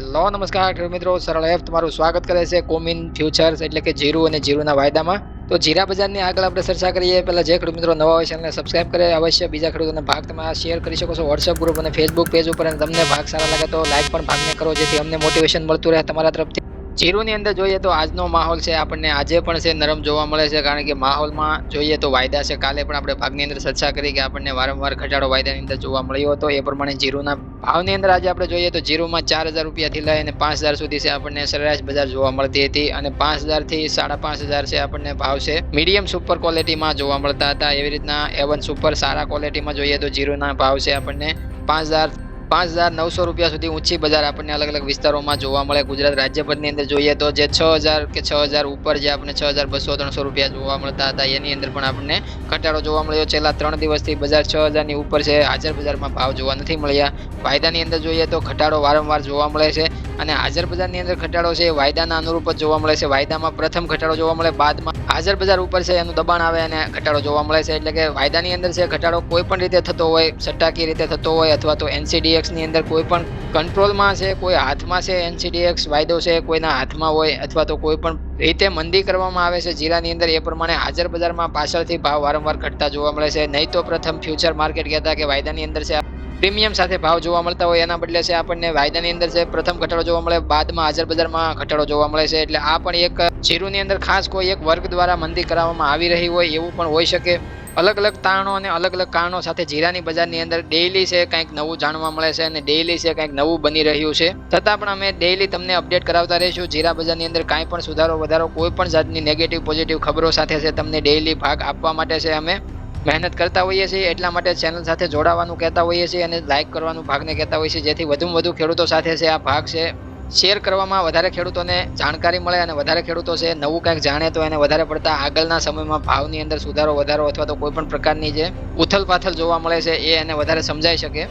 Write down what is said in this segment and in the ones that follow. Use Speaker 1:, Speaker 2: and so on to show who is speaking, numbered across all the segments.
Speaker 1: Hello, નમસ્કાર ખેડૂત મિત્રો, સરળ એફ તમારું સ્વાગત કરે છે કોમિન ફ્યુચર્સ એટલે કે જીરું અને જીરુના વાયદામાં. તો જીરા બજારની આગળ આપણે ચર્ચા કરીએ. પહેલાં જે ખેડૂત મિત્રો નવા હોય ચેનલને સબસ્ક્રાઇબ કરે. અવશ્ય બીજા ખેડૂતોને ભાગ તમે શેર કરી શકો છો. વોટ્સઅપ ગ્રુપ અને ફેસબુક પેજ ઉપર અને તમને ભાગ સારા લાગે તો લાઇક પણ ભાગને કરો, જેથી અમને મોટિવેશન મળતું રહે તમારા તરફથી. જીરુની અંદર જોઈએ તો આજનો માહોલ છે, આપણને આજે પણ છે, નરમ જોવા મળે છે, કારણ કે માહોલમાં જોઈએ તો વાયદા છે. કાલે પણ આપણે ભાગની અંદર ચર્ચા કરી કે આપણને વારંવાર ઘટાડો વાયદાની અંદર જોવા મળ્યો હતો. એ પ્રમાણે જીરુના ભાવની અંદર આજે આપણે જોઈએ તો જીરુમાં ચાર હજાર રૂપિયાથી લઈ અને પાંચ હજાર સુધી છે, આપણને સરેરાશ બજાર જોવા મળતી હતી અને પાંચ હજારથી સાડા પાંચ હજાર છે, આપણને ભાવ છે. મીડિયમ સુપર ક્વોલિટીમાં જોવા મળતા હતા. એવી રીતના એવન સુપર સારા ક્વોલિટીમાં જોઈએ તો જીરુના ભાવ છે, આપણને પાંચ હજાર પાંચ હજાર નવસો રૂપિયા સુધી ઊંચી બજાર આપણને અલગ અલગ વિસ્તારોમાં જોવા મળે. ગુજરાત રાજ્યભરની અંદર જોઈએ તો જે છ હજાર કે છ હજાર ઉપર જે આપણને છ હજાર બસો ત્રણસો રૂપિયા જોવા મળતા હતા, એની અંદર પણ આપણને ઘટાડો જોવા મળ્યો. છેલ્લા ત્રણ દિવસથી બજાર છ હજારની ઉપર છે. હાજર બજારમાં ભાવ જોવા નથી મળ્યા. વાયદાની અંદર જોઈએ તો ઘટાડો વારંવાર જોવા મળે છે. અને હાજર બજારની અંદર ઘટાડો છે એ વાયદાના અનુરૂપ જ જોવા મળે છે. વાયદામાં પ્રથમ ઘટાડો જોવા મળે, બાદમાં હાજર બજાર ઉપર છે, એનું દબાણ આવે અને ઘટાડો જોવા મળે છે. એટલે કે વાયદાની અંદર છે, ઘટાડો કોઈ પણ રીતે થતો હોય, સટ્ટાકી રીતે થતો હોય અથવા તો એનસીડીએક્સની અંદર કોઈ પણ કંટ્રોલમાં છે, કોઈ હાથમાં છે એનસીડીએક્સ, વાયદો છે, કોઈના હાથમાં હોય અથવા તો કોઈ પણ રીતે મંદી કરવામાં આવે છે. જીરાની અંદર એ પ્રમાણે હાજર બજારમાં પાછળથી ભાવ વારંવાર ઘટતા જોવા મળે છે. નહીં તો પ્રથમ ફ્યુચર માર્કેટ કહેતા કે વાયદાની અંદર છે. પ્રીમિયમ સાથે ભાવ જોવા મળતા હોય એના બદલે છે આપણને વાયદાની અંદર છે પ્રથમ ઘટાડો જોવા મળે, બાદમાં હાજર બજારમાં ઘટાડો જોવા મળે છે. એટલે આ પણ એક જીરુની અંદર ખાસ કોઈ એક વર્ગ દ્વારા મંદી કરાવવામાં આવી રહી હોય એવું પણ હોઈ શકે. અલગ અલગ તારણો અને અલગ અલગ કારણો સાથે જીરાની બજારની અંદર ડેઈલી છે, કંઈક નવું જાણવા મળે છે અને ડેઈલી છે, કંઈક નવું બની રહ્યું છે. છતાં પણ અમે ડેઈલી તમને અપડેટ કરાવતા રહીશું. જીરા બજારની અંદર કાંઈ પણ સુધારો, વધારો, કોઈ પણ જાતની નેગેટિવ પોઝિટિવ ખબરો સાથે છે, તમને ડેઈલી ભાગ આપવા માટે છે અમે મહેનત કરતા હોઈએ છીએ. એટલા માટે ચેનલ સાથે જોડાવાનું કહેતા હોઈએ છીએ અને લાઇક કરવાનું ભાગને કહેતા હોઈએ છીએ. જેથી વધુમાં વધુ ખેડૂતો સાથે છે, આ ભાગ છે શેર કરવામાં વધારે ખેડૂતોને જાણકારી મળે અને વધારે ખેડૂતો છે, નવું કંઈક જાણે તો એને વધારે પડતા આગળના સમયમાં ભાવની અંદર સુધારો વધારો અથવા તો કોઈ પણ પ્રકારની જે ઉથલ પાથલ જોવા મળે છે, એ એને વધારે સમજાઈ શકે.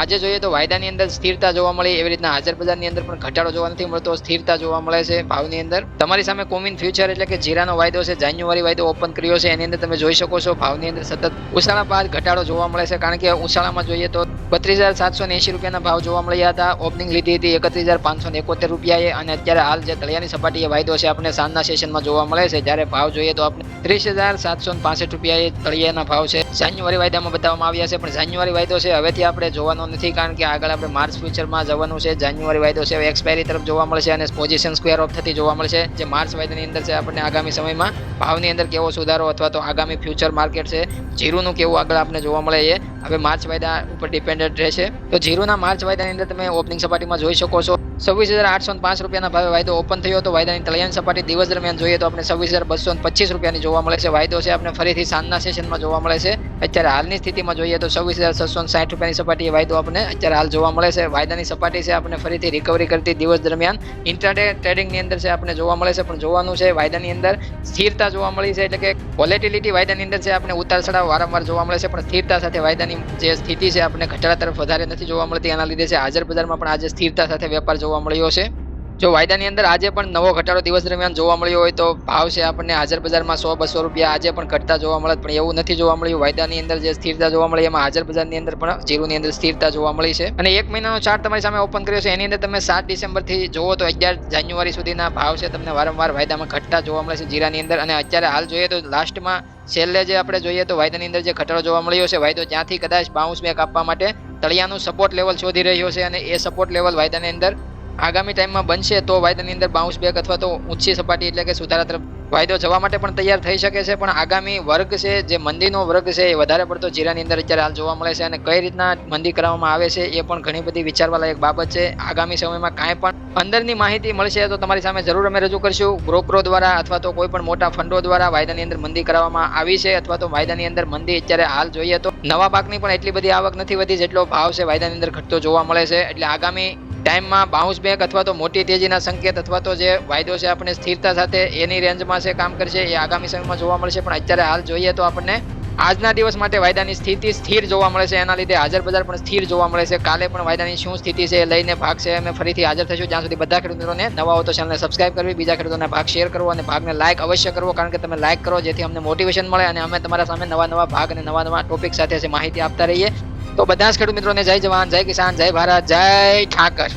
Speaker 1: આજે જોઈએ તો વાયદાની અંદર સ્થિરતા જોવા મળી, એવી રીતના હાજર બજારની અંદર પણ ઘટાડો જોવા નથી મળતો, સ્થિરતા જોવા મળે છે ભાવની અંદર. તમારી સામે કોમિન ફ્યુચર એટલે કે જીરાનો વાયદો છે, જાન્યુઆરી વાયદો ઓપન કર્યો છે, એની અંદર તમે જોઈ શકો છો ભાવની અંદર સતત ઉછાળા બાદ ઘટાડો જોવા મળે છે, કારણ કે ઉછાળામાં જોઈએ તો બત્રીસ હજાર સાતસો એંશી રૂપિયાના ભાવ જોવા મળ્યા હતા. ઓપનિંગ લીધી હતી એકત્રીસ હજાર પાંચસો એકોતેર રૂપિયાએ, અને અત્યારે હાલ જે તળિયાની સપાટીએ વાયદો છે, આપણે સાંજના સેશનમાં જોવા મળે છે. જ્યારે ભાવ જોઈએ તો આપણે ત્રીસ હજાર સાતસો પાસઠ રૂપિયાએ તળિયાના ભાવ છે. જાન્યુઆરી વાયદામાં બતાવવામાં આવ્યા છે, પણ જાન્યુઆરી વાયદો છે, હવેથી આપણે જોવાનો નથી, કારણ કે આગળ આપણે માર્ચ ફ્યુચરમાં જવાનું છે જાન્યુઆરી વાયદો છે એક્સપાયરી તરફ જોવા મળશે અને પોઝિશન સ્ક્વેર ઓફ થતી જોવા મળશે. જે માર્ચ વાયદાની અંદર છે, આપણને આગામી સમયમાં ભાવની અંદર કેવો સુધારો અથવા તો આગામી ફ્યુચર માર્કેટ છે, જીરુનું કેવું આગળ આપણે જોવા મળે એ હવે માર્ચ વાયદા ઉપર ડિપેન્ડેડ રહેશે. તો જીરુના માર્ચ વાયદાની અંદર તમે ઓપનિંગ સપાટીમાં જોઈ શકો છો. છવ્વીસ હજાર આઠસો પાંચ રૂપિયાના ભાવે વાયદો ઓપન થયો હતો. વાયદાની તળિયાની સપાટી દિવસ દરમિયાન જોઈએ તો આપણે છવ્વીસ હજાર બસો પચીસ રૂપિયાની જોવા મળે છે. વાયદો છે, આપણે ફરીથી સાંજના સેશનમાં જોવા મળે છે. અત્યારે હાલની સ્થિતિમાં જોઈએ તો છવ્વીસ હજાર છસો સાઠ રૂપિયાની સપાટીએ વાયદો આપણે અત્યારે હાલ જોવા મળે છે. વાયદાની સપાટી છે, આપણે ફરીથી રિકવરી કરતી દિવસ દરમિયાન ઇન્ટરડે ટ્રેડિંગની અંદર છે, આપણે જોવા મળે છે. પણ જોવાનું છે, વાયદાની અંદર સ્થિરતા જોવા મળી છે, એટલે કે વોલેટિલિટી વાયદાની અંદર છે, આપણે ઉતાર ચઢાવ વારંવાર જોવા મળે છે. પણ સ્થિરતા સાથે વાયદાની જે સ્થિતિ છે, આપણે ઘટાડા તરફ વધારે નથી જોવા મળતી. એના લીધે છે, હાજર બજારમાં પણ આજે સ્થિરતા સાથે વેપાર જોવા મળ્યો છે. જો વાયદાની અંદર આજે પણ નવો ઘટાડો દિવસ દરમિયાન જોવા મળ્યો હોય તો ભાવ છે આપણને હાજર બજારમાં સો બસો રૂપિયા આજે પણ ઘટતા જોવા મળે, પણ એવું નથી જોવા મળ્યું. વાયદાની અંદર જે સ્થિરતા જોવા મળી, એમાં હાજર બજારની અંદર પણ જીરોની અંદર સ્થિરતા જોવા મળી છે. અને એક મહિનાનો ચાર્ટ તમારી સામે ઓપન કર્યો છે. એની અંદર તમે સાત ડિસેમ્બરથી જોવો તો અગિયાર જાન્યુઆરી સુધીના ભાવ છે તમને વારંવાર વાયદામાં ઘટતા જોવા મળે છે જીરાની અંદર. અને અત્યારે હાલ જોઈએ તો લાસ્ટમાં છેલ્લે જે આપણે જોઈએ તો વાયદાની અંદર જે ઘટાડો જોવા મળ્યો છે, વાયદો ત્યાંથી કદાચ બાઉન્સ બેક આપવા માટે તળિયાનું સપોર્ટ લેવલ શોધી રહ્યો છે અને એ સપોર્ટ લેવલ વાયદાની અંદર આગામી ટાઈમમાં બનશે તો વાયદાની અંદર બાઉન્સ બેક અથવા તો ઊંચી સપાટી એટલે કે સુધારા તરફ વાયદો જવા માટે પણ તૈયાર થઈ શકે છે. પણ આગામી વર્ગ છે, જે મંદીનો વર્ગ છે, એ વધારે પડતો જીરાની અંદર અત્યારે હાલ જોવા મળે છે અને કઈ રીતના મંદી કરવામાં આવે છે એ પણ ઘણી બધી વિચારવાલાયક બાબત છે. આગામી સમયમાં કાંઈ પણ અંદરની માહિતી મળશે તો તમારી સામે જરૂર અમે રજૂ કરશું. બ્રોકરો દ્વારા અથવા તો કોઈ પણ મોટા ફંડો દ્વારા વાયદાની અંદર મંદી કરવામાં આવી છે અથવા તો વાયદાની અંદર મંદી અત્યારે હાલ જોઈએ તો નવા પાકની પણ એટલી બધી આવક નથી વધી જેટલો ભાવ છે વાયદાની અંદર ઘટતો જોવા મળે છે. એટલે આગામી ટાઈમમાં બાઉન્સ બેક અથવા તો મોટી તેજીના સંકેત અથવા તો જે વાયદો છે આપણે સ્થિરતા સાથે એની રેન્જમાં છે કામ કરશે, એ આગામી સમયમાં જોવા મળશે. પણ અત્યારે હાલ જોઈએ તો આપણને આજના દિવસ માટે વાયદાની સ્થિતિ સ્થિર જોવા મળે છે. એના લીધે હાજર બજાર પણ સ્થિર જોવા મળે છે. કાલે પણ વાયદાની શું સ્થિતિ છે એ લઈને ભાગ છે અમે ફરીથી હાજર થશું જ્યાં સુધી બધા ખેડૂતોને નવા હો તો ચેનલને સબસ્ક્રાઇબ કરવી, બીજા ખેડૂતોને ભાગ શેર કરવો અને ભાગને લાઇક અવશ્ય કરવો, કારણ કે તમે લાઇક કરો જેથી અમને મોટિવેશન મળે અને અમે તમારા સામે નવા નવા ભાગ અને નવા નવા ટોપિક સાથે માહિતી આપતા રહીએ. તો બધા જ ખેડૂત મિત્રોને જય જવાન જય કિસાન જય ભારત જય ઠાકર.